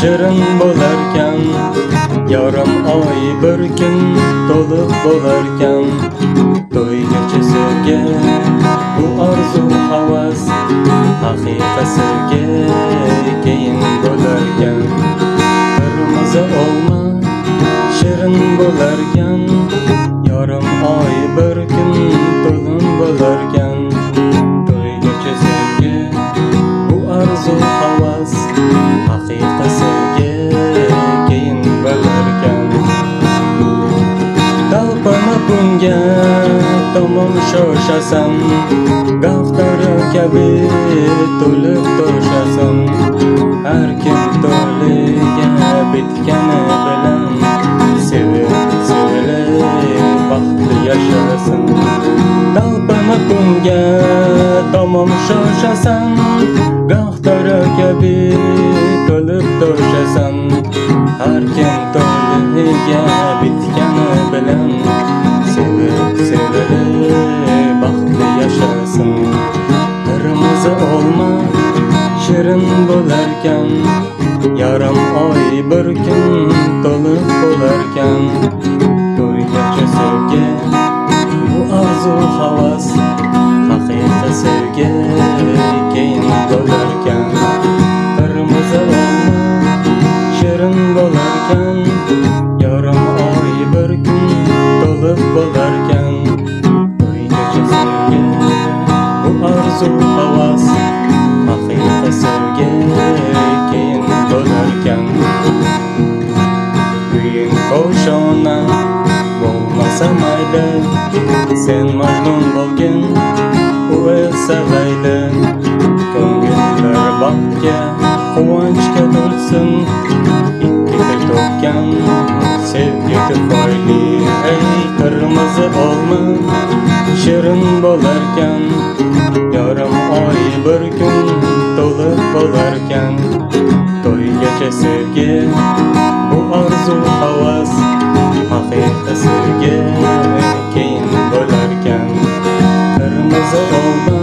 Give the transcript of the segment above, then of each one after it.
Shirin bo'larkan Yarim oy bir kun to'liq bo'larkan To'ygacha sevgi Bu orzu havas Haqiqa sevgi Keyin bo'larkan Qirmizi olma Shirin bo'larkan Bunga tomon sho'shasan Gavdari kabi to'lib to'shasan Har kim to'liga bitgani bilan Sevib, sevilib, baxtli yashasin Talpinib bunga tomon sho'shasan Gavdari kabi to'lib to'shasan Har kim to'liga bitgani bilan Sevib, sevilib, baxtli yashasin Qirmizi olma shirin bo'larkan Yarim oy bir kun to'liq bo'larkan To'ygacha sevgi bu arzu havas Haqiqa sevgi bir kun to'liq bo'larkan To'ygacha sevgi bu arzu havas Haqiqa sevgi keyin bo'larkan Uying qo'shona bo'lmasa mayli Sen majnun bo'lgin u esa layli Ko'ngillar baxtga quvonchga to'lsin To'kkan sevgi tufayli Ey qirmizi olma shirin bo'larkan Yarim oy bir kun to'liq bo'larkan To'ygacha sevgi bu arzu havas Haqiqa sevgi keyin bo'larkan Qirmizi olma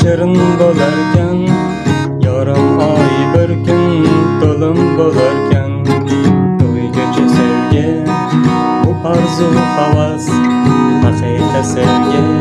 shirin bo'larkan havas Hakikate sevgi